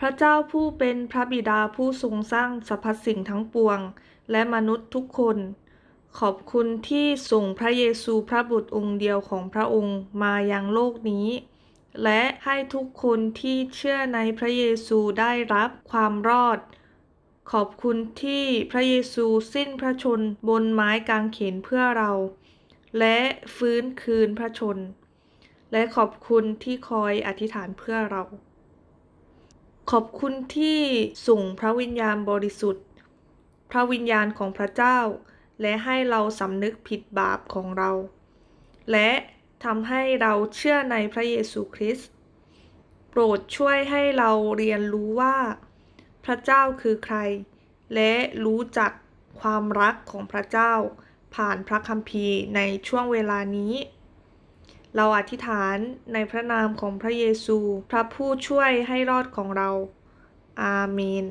พระเจ้าผู้เป็นพระบิดาผู้ทรงสร้างสรรพสิ่งทั้งปวง และมนุษย์ทุกคน ขอบคุณที่ส่งพระเยซูพระบุตรองค์เดียวของพระองค์มายังโลกนี้ และให้ทุกคนที่เชื่อในพระเยซูได้รับความรอด ขอบคุณที่พระเยซูสิ้นพระชนบนไม้กางเขนเพื่อเรา และฟื้นคืนพระชน และขอบคุณที่คอยอธิษฐานเพื่อเรา ขอบคุณที่ส่งพระวิญญาณบริสุทธิ์ พระวิญญาณของพระเจ้า และให้เราสำนึกผิดบาปของเรา และทำให้เราเชื่อในพระเยซูคริสต์โปรดช่วยให้เราเรียนรู้ว่า พระเจ้าคือใคร และรู้จักความรักของพระเจ้า ผ่านพระคัมภีร์ในช่วงเวลานี้ เราอธิษฐานในพระนามของพระเยซู พระผู้ช่วยให้รอดของเรา อาเมน